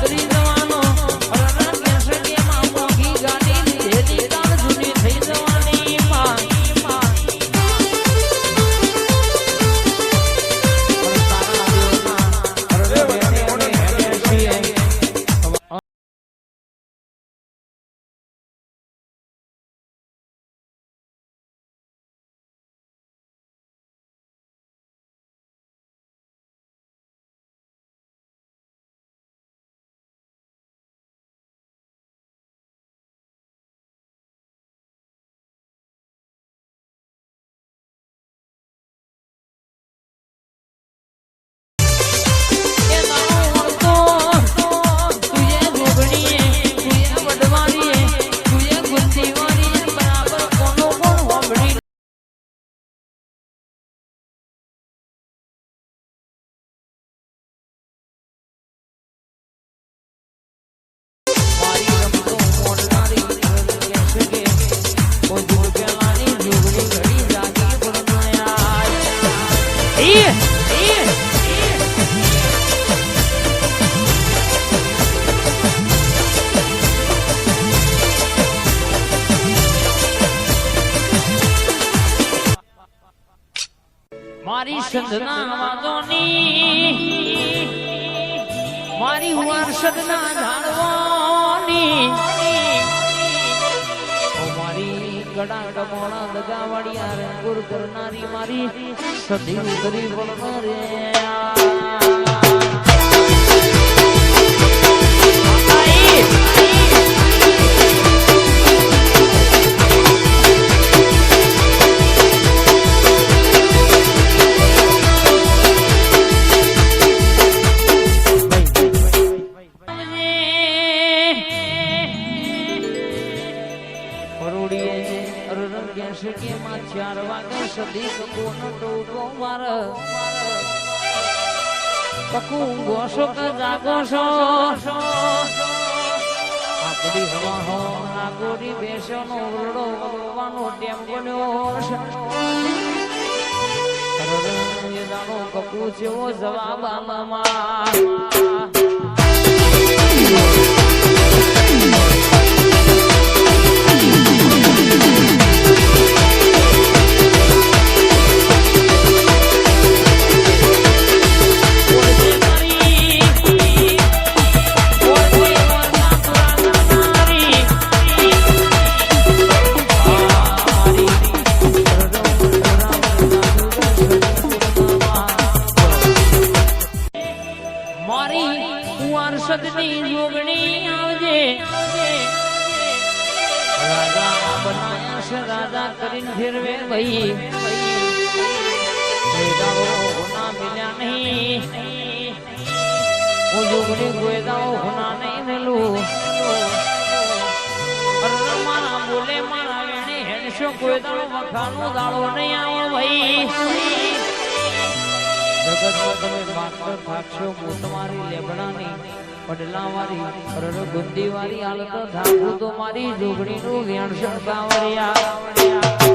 શ્રી મારી સંધના વાદોની મારી વારસદના જાણવાની ગડાંગ મોણા દગાવડિયા રે ગુર કરનારી મારી સધી ઉતરી વળનારે પરોડીએ જે અરરમ ગેસે કે માં ચાર વાગે સદી કોન તો ઊભો માર કકુ ગોસો ક જાગોસો આપડી હવા હો નાગોરી બેસો નો ભગવાનો ટેમ બન્યો અરરમ એ દાનો કકુ જેવો જવાબ આમાં કરીને ફેરવે ભાઈ હોના મિલ્યા નહીં. હું જોગણી ગોયદાઓ હોના નહીં મેલું. મારા બોલે મારા વેણે હેડશો પડલાવાળી અરર ગુંદીવારી હાલત થાકું તો મારી જોગણીનું વેણ શણગાવરિયા